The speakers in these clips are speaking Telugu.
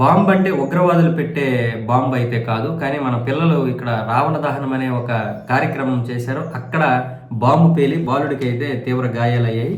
బాంబు అంటే ఉగ్రవాదులు పెట్టే బాంబు అయితే కాదు కానీ మన పిల్లలు ఇక్కడ రావణ దహనం అనే ఒక కార్యక్రమం చేశారు. అక్కడ బాంబు పేలి బాలుడికి అయితే తీవ్ర గాయాలయ్యాయి.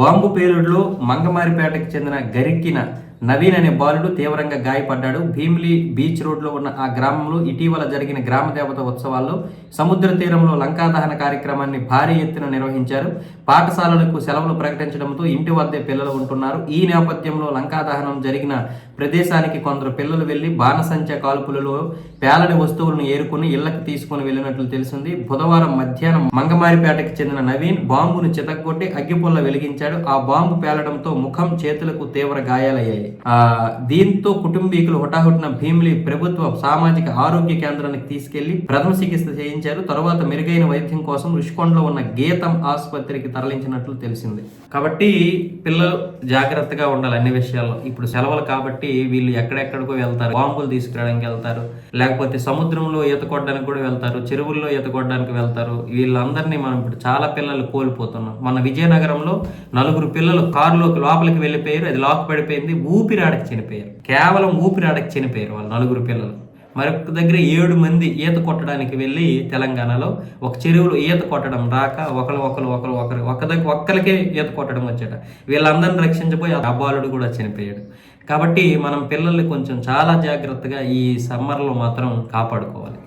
బాంబు పేలుడులో మంగమారిపేటకు చెందిన గరిక్కిన నవీన్ అనే బాలుడు తీవ్రంగా గాయపడ్డాడు. భీమిలి బీచ్ రోడ్లో ఉన్న ఆ గ్రామంలో ఇటీవల జరిగిన గ్రామ దేవత ఉత్సవాల్లో సముద్ర తీరంలో లంకాదహన కార్యక్రమాన్ని భారీ ఎత్తున నిర్వహించారు. పాఠశాలలకు సెలవులు ప్రకటించడంతో ఇంటి వద్దే పిల్లలు ఉంటున్నారు. ఈ నేపథ్యంలో లంకాదహనం జరిగిన ప్రదేశానికి కొందరు పిల్లలు వెళ్ళి బాణసంచ కాల్పులలో పేలని వస్తువులను ఏరుకుని ఇళ్ళకు తీసుకుని వెళ్ళినట్లు తెలిసింది. బుధవారం మధ్యాహ్నం మంగమారిపేటకి చెందిన నవీన్ బాంబును చితక్కొట్టి అగ్గిపుల్ల వెలిగించాడు. ఆ బాంబు పేలడంతో ముఖం చేతులకు తీవ్ర గాయాలయ్యాయి. దీంతో కుటుంబీకులు హుటాహుటిన భీమిలి ప్రభుత్వ సామాజిక ఆరోగ్య కేంద్రానికి తీసుకెళ్ళి ప్రథమ చికిత్స చేయించారు. తర్వాత మెరుగైన వైద్యం కోసం రుషికొండలో ఉన్న గీతం ఆసుపత్రికి తరలించినట్లు తెలిసింది. కాబట్టి పిల్లలు జాగ్రత్తగా ఉండాలి అన్ని విషయాల్లో. ఇప్పుడు సెలవులు కాబట్టి వీళ్ళు ఎక్కడెక్కడికో వెళ్తారు. బాంబులు తీసుకురావడానికి వెళ్తారు. లేకపోతే సముద్రంలో ఈత కొట్టడానికి కూడా వెళ్తారు. చెరువుల్లో ఈత కొట్టడానికి వెళ్తారు. వీళ్ళందరినీ మనం ఇప్పుడు చాలా పిల్లలు కోల్పోతున్నాం. మన విజయనగరంలో నలుగురు పిల్లలు కారులోకి లోపలికి వెళ్ళిపోయారు. అది లాక్ పడిపోయింది. ఊపిరాడకి చనిపోయారు. కేవలం ఊపిరాడకి చనిపోయారు వాళ్ళు నలుగురు పిల్లలు. మరొక దగ్గర ఏడు మంది ఈత కొట్టడానికి వెళ్ళి తెలంగాణలో ఒక చెరువులో ఈత కొట్టడం రాక ఒకరు ఒకరు ఒకరు ఒకరు ఒక దగ్గర ఒక్కరికే ఈత కొట్టడం వచ్చాట. వీళ్ళందరిని రక్షించబోయి ఆ బాలుడు కూడా చనిపోయాడు. కాబట్టి మనం పిల్లల్ని కొంచెం చాలా జాగ్రత్తగా ఈ సమ్మర్లో మాత్రం కాపాడుకోవాలి.